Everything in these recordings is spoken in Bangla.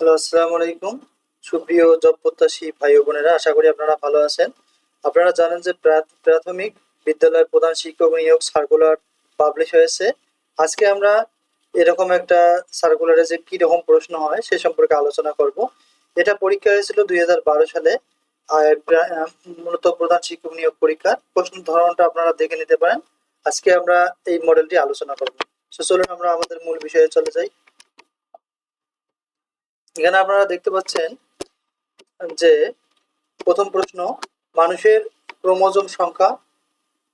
হ্যালো, আসসালামু আলাইকুম। সুপ্রিয় জব প্রত্যাশী ভাই বোনেরা, আশা করি আপনারা ভালো আছেন। আপনারা জানেন যে প্রা- প্রাথমিক বিদ্যালয়ের প্রধান শিক্ষক নিয়োগ সার্কুলার পাবলিশ হয়েছে। আজকে আমরা এরকম একটা সার্কুলারে যে কি রকম প্রশ্ন হয়, সে সম্পর্কে আলোচনা করব। এটা পরীক্ষা হয়েছিল দুই হাজার বারো সালে। মূলত প্রধান শিক্ষক নিয়োগ পরীক্ষা প্রশ্ন ধরনটা আপনারা দেখে নিতে পারেন। আজকে আমরা এই মডেলটি আলোচনা করব। তো চলুন আমরা আমাদের মূল বিষয়ে চলে যাই। এখানে আপনারা দেখতে পাচ্ছেন যে প্রথম প্রশ্ন, মানুষের ক্রোমোজোম সংখ্যা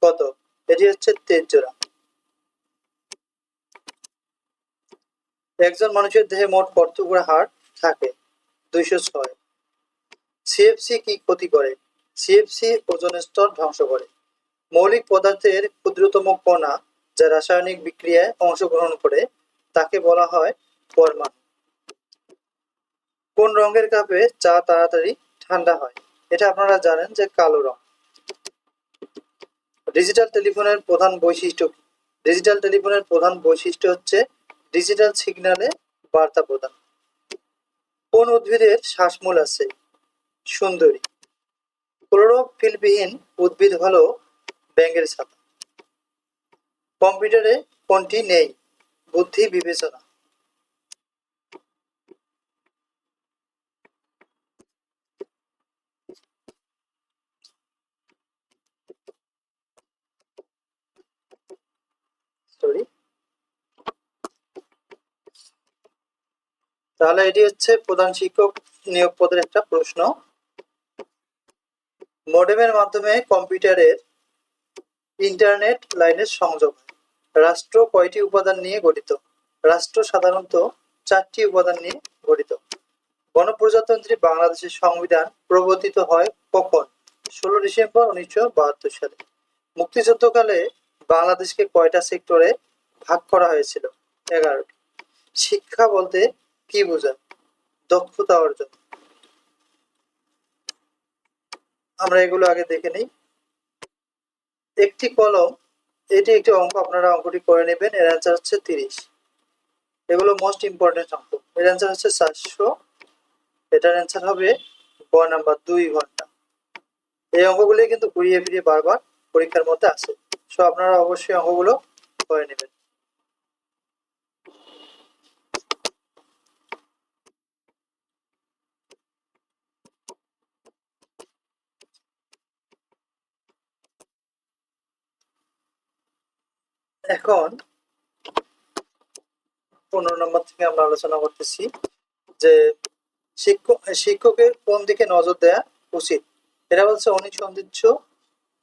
কত? এটি হচ্ছে তেইশ জোড়া। একজন মানুষের দেহে মোট কতগুলো হাড় থাকে? দুইশো ছয়। সিএফসি কি ক্ষতি করে? সিএফসি ওজন স্তর ধ্বংস করে। মৌলিক পদার্থের ক্ষুদ্রতম কণা, যা রাসায়নিক বিক্রিয়ায় অংশগ্রহণ করে, তাকে বলা হয় পরমাণু। কোন রঙের কাপে চা তাড়াতাড়ি ঠান্ডা হয়? এটা আপনারা জানেন যে কালো রং। ডিজিটাল টেলিফোনের প্রধান বৈশিষ্ট্য? ডিজিটাল টেলিফোনের প্রধান বৈশিষ্ট্য হচ্ছে ডিজিটাল সিগন্যালে বার্তা প্রদান। কোন উদ্ভিদের শ্বাসমূল আছে? সুন্দরী। ক্লোরোফিলবিহীন উদ্ভিদ হলো ব্যাঙের ছাতা। কম্পিউটারে কোনটি নেই? বুদ্ধি বিবেচনা সরি তাহলে এটি হচ্ছে প্রধান শিক্ষক নিয়োগ পদের একটা প্রশ্ন। মডেমের মাধ্যমে কম্পিউটারের ইন্টারনেট লাইনের সংযোগ। রাষ্ট্র কয়টি উপাদান নিয়ে গঠিত? রাষ্ট্র সাধারণত চারটি উপাদান নিয়ে গঠিত। গণপ্রজাতন্ত্রী বাংলাদেশের সংবিধান প্রবর্তিত হয় কখন? ষোলো ডিসেম্বর উনিশশো বাহাত্তর সালে। মুক্তিযুদ্ধকালে বাংলাদেশকে কয়টা সেক্টরে ভাগ করা হয়েছিল? এগারোটি। শিক্ষা বলতে কি বোঝায় দক্ষতা অর্জন। আমরা এগুলো আগে দেখে নিই। একটি কলম, এটি একটি অঙ্ক, আপনারা অঙ্কটি করে নেবেন, এর অ্যান্সার হচ্ছে তিরিশ। এগুলো মোস্ট ইম্পর্টেন্ট অঙ্ক। এর অ্যান্সার হচ্ছে চারশো। এটার অ্যান্সার হবে গ নাম্বার দুই ঘণ্টা। এই অঙ্কগুলি কিন্তু ঘুরিয়ে ফিরিয়ে বারবার পরীক্ষার মধ্যে আসে। সো আপনারা অবশ্যই অঙ্কগুলো করে নেবেন। এখন পনেরো নম্বর থেকে আমরা আলোচনা করতেছি যে শিক্ষক, শিক্ষকের কোন দিকে নজর দেয়া উচিত? এটা বলছে অনুসন্ধিৎস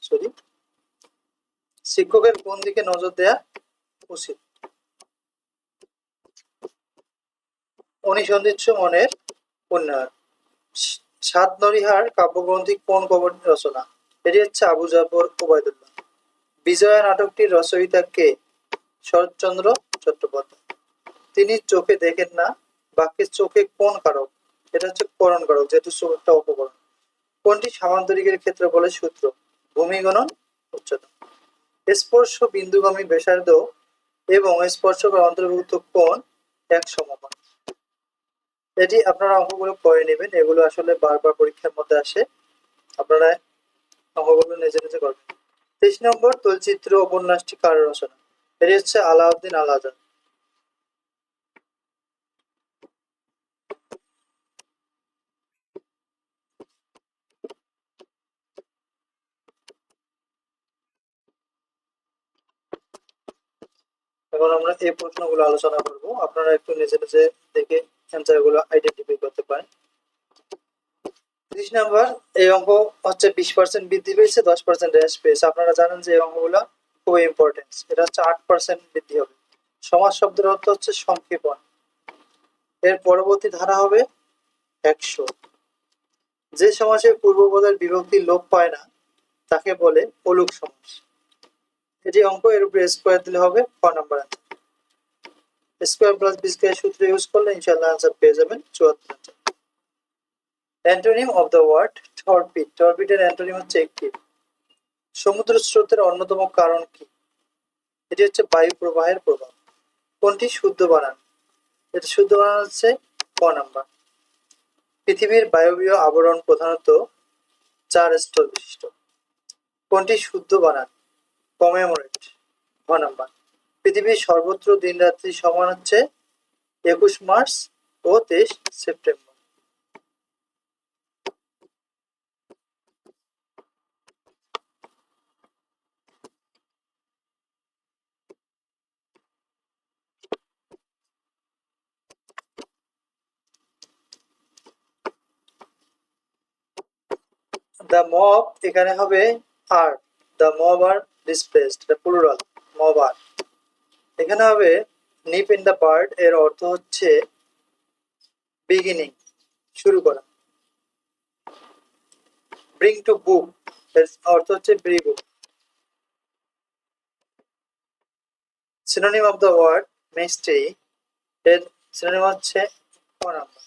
সরি শিক্ষকের কোন দিকে নজর দেয়া উচিত? অনুসন্ধিৎস মনের উন্নয়ন। সাত নরিহার কাব্যগ্রন্থি কোন কবর রচনা? এটি হচ্ছে আবু জাফর ওবায়দুল্লাহ। বিজয়া নাটকটির রচয়িতা কে? শরৎচন্দ্র চট্টোপাধ্যায়। তিনি চোখে দেখেন না, বাক্যের চোখে কোন কারক? এটা হচ্ছে করণ কারক, যেহেতু একটা উপকরণ কোনটি সামান্তরিকের ক্ষেত্রে বলে সূত্র? ভূমি গণন, উচ্চতা। স্পর্শ বিন্দুগামী ব্যাসার্ধ এবং স্পর্শকের অন্তর্ভুক্ত কোণ এক সমকোণ। এটি আপনারা অঙ্কগুলো করে নেবেন, এগুলো আসলে বারবার পরীক্ষার মধ্যে আসে। আপনারা অঙ্কগুলো নিজে নিজে করবেন। তেইশ নম্বর তৈলচিত্র উপন্যাসটি কার রচনা? এটি হচ্ছে আলাউদ্দিন আল এখন আমরা এই প্রশ্নগুলো আলোচনা করব। আপনারা একটু নিজে নিজে দেখে অ্যান্সারগুলো আইডেন্টিফাই করতে পারেন। ত্রিশ নাম্বার, এই অঙ্ক হচ্ছে বিশ পার্সেন্ট বৃদ্ধি পেয়েছে, দশ পার্সেন্ট হ্রাস পেয়েছে। আপনারা জানেন যে এই অঙ্কগুলো খুবই ইম্পর্টেন্ট এটা হচ্ছে আট পার্সেন্ট বৃদ্ধি হবে। সমাজ শব্দের অর্থ হচ্ছে সংক্ষেপণ। এর পরবর্তী ধারা হবে একশো। যে সমাজে পূর্বপদের বিভক্তি লোপ পায় না, তাকে বলে অলুক সমাজ। এটি অঙ্ক, এর উপরে স্কোয়ার দিলে হবে ক number square plus B square সূত্র ইউজ করলে ইনশাআল্লাহ আনসার পেয়ে যাবেন চুয়াত্তর antonym of the word torpid টর্পিডের antonym হচ্ছে একটি। সমুদ্র স্রোতের অন্যতম কারণ কি? এটি হচ্ছে বায়ু প্রবাহের প্রভাব। কোনটি? শুদ্ধ বানান। এটা শুদ্ধ বানান হচ্ছে ক নাম্বার। পৃথিবীর বায়বীয় আবরণ প্রধানত চার স্তর বিশিষ্ট। কোনটি? শুদ্ধ বানান। কমেমোরেট। ঘ নাম্বার। পৃথিবীর সর্বত্র দিন রাত্রি সমান হচ্ছে একুশ মার্চ ও তেইশ সেপ্টেম্বর। দ্য মব এখানে হবে আর দ্য মব আর ডিসপ্লেসড এটা প্লুরাল মব আর এখানে হবে নিপ ইন দ্য বার্ড এর অর্থ হচ্ছে বিগিনিং শুরু করা। ব্রিং টু বুক এর অর্থ হচ্ছে ব্রি book synonym of the word mystery এর সিনোনিম হচ্ছে ক নাম্বার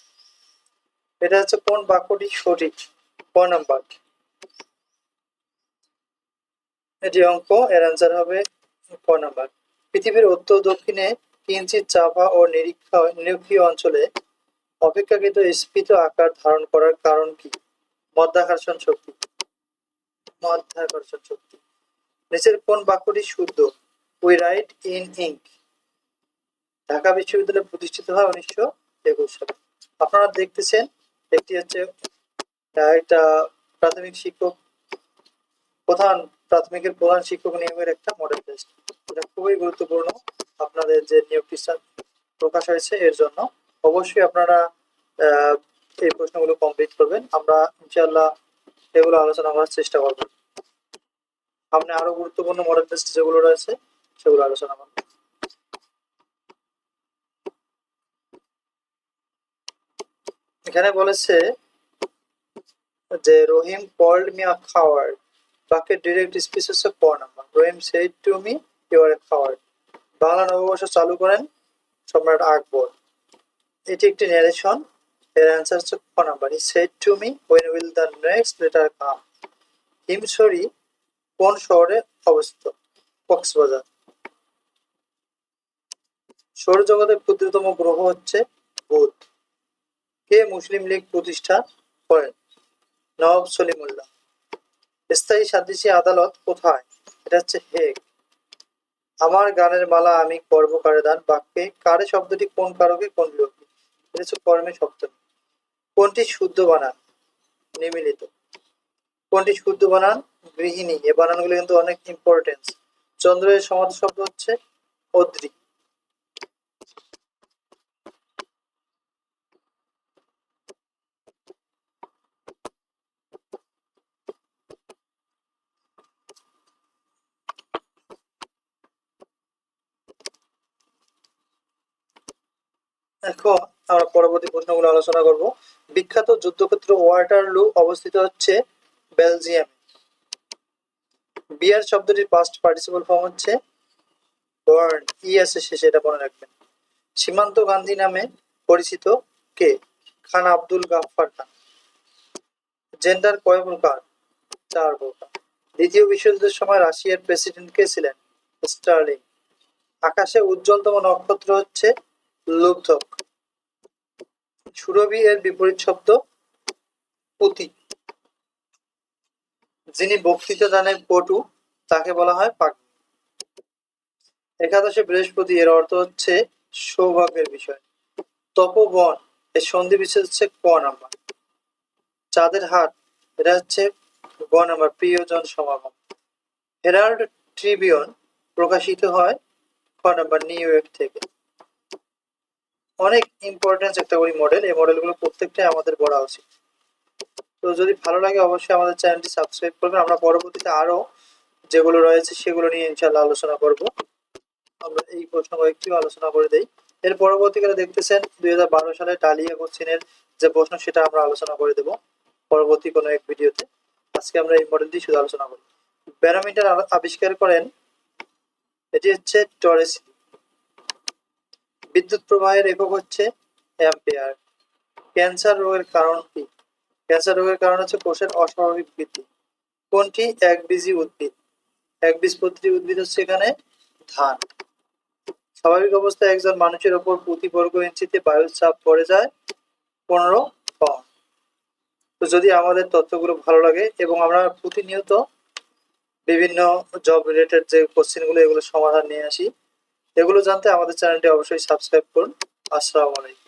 এটা হচ্ছে কোন বাক্যটি সঠিক? ক নাম্বার এটি অঙ্ক, এর অ্যান্সার হবে ক নাম্বার পৃথিবীর উত্তর দক্ষিণে কিঞ্চিত চাপা ও নিরীক্ষা, নিরক্ষীয় অঞ্চলে অপেক্ষাকৃত স্ফীত আকার ধারণ করার কারণ কি? মধ্যাকর্ষণ শক্তি। মধ্যাকর্ষণ শক্তি। নিচের কোন বাক্যটি শুদ্ধ? We write in ink Dhaka বিশ্ববিদ্যালয় প্রতিষ্ঠিত হয় উনিশশো একুশ সালে। আপনারা দেখতেছেন, একটি হচ্ছে একটা প্রাথমিক শিক্ষক প্রধান প্রাথমিকের প্রধান শিক্ষক নিয়োগের একটা মডেল টেস্ট এটা খুবই গুরুত্বপূর্ণ আপনাদের যে নিয়োগটি প্রকাশ হয়েছে, এর জন্য। অবশ্যই আপনারা এই প্রশ্নগুলো কমপ্লিট করবেন। আমরা ইনশাআল্লাহ এগুলো আলোচনা করার চেষ্টা করব। সামনে আরও গুরুত্বপূর্ণ মডেল টেস্ট যেগুলো রয়েছে, সেগুলো আলোচনা করব। এখানে বলেছে যে রহিম কল্ড মি আ খাওয়ার্ড বাক্যের ডিরেক্ট স্পিচ হচ্ছে ক number Rahim me you are a coward Bangla নববর্ষ চালু করেন সম্রাট আকবর। এটি একটি ন্যারেশন এর অ্যান্সার হচ্ছে ক number he said to me will the next letter come Himchari কোন শহরে অবস্থিত? কক্সবাজার। সৌরজগতের ক্ষুদ্রতম গ্রহ হচ্ছে বুধ। কে মুসলিম লীগ প্রতিষ্ঠা করেন? নবাব সলিমুল্লাহ। স্থায়ী সাদৃশী আদালত কোথায়? এটা হচ্ছে হেগ। আমার গানের মালা আমি করব কারে দান বাক্যে, কারে শব্দটি কোন কারকে, কোন বিভক্তি এটা হচ্ছে কর্মে শব্দ। কোনটি শুদ্ধ বানান? নিমিলিত। কোনটি শুদ্ধ বানান? গৃহিণী। এ বানানগুলো কিন্তু অনেক ইম্পর্টেন্স চন্দ্রের সমার্থ শব্দ হচ্ছে অদ্রি। এখন আমরা পরবর্তী প্রশ্নগুলো আলোচনা করব। বিখ্যাত যুদ্ধক্ষেত্র ওয়াটারলু অবস্থিত হচ্ছে বেলজিয়াম। বিয়ার শব্দটির পাস্ট পার্টিসিপল ফর্ম হচ্ছে বার্ন ই আছে শেষে, এটা মনে রাখবেন। সীমান্ত গান্ধী নামে পরিচিত কে? খান আব্দুল গাফফার খান। জেন্ডার কয় প্রকার? চার প্রকার। দ্বিতীয় বিশ্বযুদ্ধের সময় রাশিয়ার প্রেসিডেন্ট কে ছিলেন? স্টার্লিং আকাশে উজ্জ্বলতম নক্ষত্র হচ্ছে লুব্ধক সুরভি এর বিপরীত শব্দ পুতি। যিনি বক্তৃতা দানের পটু, তাকে বলা হয় পাগল। একাদশে বৃহস্পতি এর অর্থ হচ্ছে সৌভাগ্যের বিষয়। তপবন এর সন্ধি বিশেষ হচ্ছে ক নাম্বার। চাঁদের হাট, এটা হচ্ছে গ নাম্বার, প্রিয়জন সমাগম। হেরাল্ড ট্রিবিউন প্রকাশিত হয় ক নাম্বার, নিউ ইয়র্ক থেকে। অনেক ইম্পর্টেন্স একটা ওই মডেল এই মডেলগুলো প্রত্যেকটাই আমাদের পড়া উচিত। তো যদি ভালো লাগে, অবশ্যই আমাদের চ্যানেলটি সাবস্ক্রাইব করবেন। আমরা পরবর্তীতে আরও যেগুলো রয়েছে, সেগুলো নিয়ে ইনশাল্লাহ আলোচনা করব। আমরা এই প্রশ্ন কয়েকটি আলোচনা করে দেই। এর পরবর্তীকালে দেখতেছেন, দুই হাজার বারো সালে ডালিয়া কোশ্চেনের যে প্রশ্ন, সেটা আমরা আলোচনা করে দেব পরবর্তী কোনো এক ভিডিওতে। আজকে আমরা এই মডেলটি শুধু আলোচনা করি। ব্যারোমিটার আবিষ্কার করেন, এটি হচ্ছে টরেসি বিদ্যুৎ প্রবাহের একক হচ্ছে অ্যাম্পিয়ার ক্যান্সার রোগের কারণ কি? ক্যান্সার রোগের কারণ হচ্ছে কোষের অস্বাভাবিক বৃদ্ধি। কোনটি? একবীজি উদ্ভিদ। একবীজপত্রী উদ্ভিদ হচ্ছে এখানে ধান। স্বাভাবিক অবস্থায় একজন মানুষের ওপর প্রতি বর্গ ইঞ্চিতে বায়ুর চাপ পড়ে যায় পনেরো পাউন্ড তো যদি আমাদের তথ্যগুলো ভালো লাগে এবং আমরা প্রতিনিয়ত বিভিন্ন জব রিলেটেড যে কোশ্চেনগুলো এগুলো সমাধান নিয়ে আসি এগুলো জানতে আমাদের চ্যানেলটি অবশ্যই সাবস্ক্রাইব করুন। আসসালামু আলাইকুম।